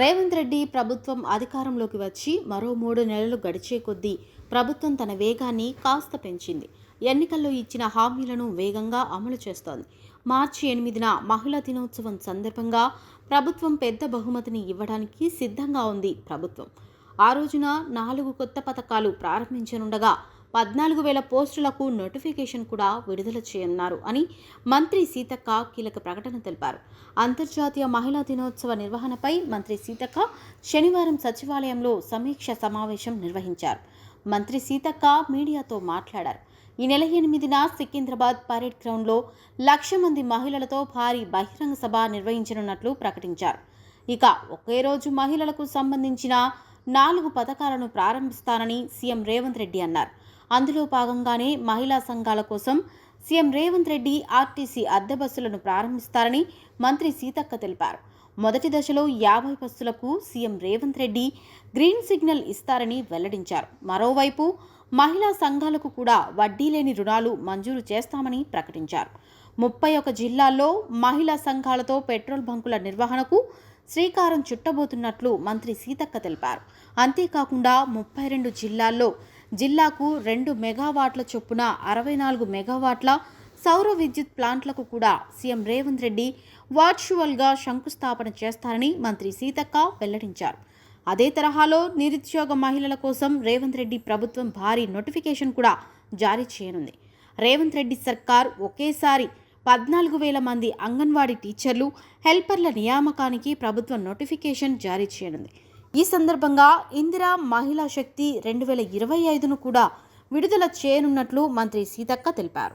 రేవంత్ రెడ్డి ప్రభుత్వం అధికారంలోకి వచ్చి మరో మూడు నెలలు గడిచే కొద్దీ ప్రభుత్వం తన వేగాన్ని కాస్త పెంచింది. ఎన్నికల్లో ఇచ్చిన హామీలను వేగంగా అమలు చేస్తోంది. మార్చి ఎనిమిదిన మహిళా దినోత్సవం సందర్భంగా ప్రభుత్వం పెద్ద బహుమతిని ఇవ్వడానికి సిద్ధంగా ఉంది ప్రభుత్వం. ఆ రోజున నాలుగు కొత్త పథకాలు ప్రారంభించనుండగా పద్నాలుగు వేల పోస్టులకు నోటిఫికేషన్ కూడా విడుదల చేయనున్నారు అని మంత్రి సీతక్క కీలక ప్రకటన తెలిపారు. అంతర్జాతీయ మహిళా దినోత్సవ నిర్వహణపై మంత్రి సీతక్క శనివారం సచివాలయంలో సమీక్ష సమావేశం నిర్వహించారు. మంత్రి సీతక్క మీడియాతో మాట్లాడారు. ఈ నెల ఎనిమిదిన సికింద్రాబాద్ పరేడ్ గ్రౌండ్లో లక్ష మంది మహిళలతో భారీ బహిరంగ సభ నిర్వహించనున్నట్లు ప్రకటించారు. ఇక ఒకే రోజు మహిళలకు సంబంధించిన నాలుగు పథకాలను ప్రారంభిస్తానని సీఎం రేవంత్ రెడ్డి అన్నారు. అందులో భాగంగానే మహిళా సంఘాల కోసం సీఎం రేవంత్ రెడ్డి ఆర్టీసీ అద్దె బస్సులను ప్రారంభిస్తారని మంత్రి సీతక్క తెలిపారు. మొదటి దశలో యాభై బస్సులకు CM Revanth Reddy green signal ఇస్తారని వెల్లడించారు. మరోవైపు మహిళా సంఘాలకు కూడా వడ్డీ లేని రుణాలు మంజూరు చేస్తామని ప్రకటించారు. ముప్పై ఒక జిల్లాల్లో మహిళా సంఘాలతో పెట్రోల్ బంకుల నిర్వహణకు శ్రీకారం చుట్టబోతున్నట్లు మంత్రి సీతక్క తెలిపారు. అంతేకాకుండా ముప్పై రెండు జిల్లాల్లో జిల్లాకు రెండు మెగావాట్ల చొప్పున అరవై నాలుగు మెగావాట్ల సౌర విద్యుత్ ప్లాంట్లకు కూడా సీఎం రేవంత్ రెడ్డి వర్చువల్గా శంకుస్థాపన చేస్తారని మంత్రి సీతక్క వెల్లడించారు. అదే తరహాలో నిరుద్యోగ మహిళల కోసం రేవంత్ రెడ్డి ప్రభుత్వం భారీ నోటిఫికేషన్ కూడా జారీ చేయనుంది. రేవంత్ రెడ్డి సర్కార్ ఒకేసారి పద్నాలుగు వేల మంది అంగన్వాడీ టీచర్లు హెల్పర్ల నియామకానికి ప్రభుత్వం నోటిఫికేషన్ జారీ చేయనుంది. ఈ సందర్భంగా ఇందిరా మహిళా శక్తి రెండు వేల ఇరవై ఐదును కూడా విడుదల చేయనున్నట్లు మంత్రి సీతక్క తెలిపారు.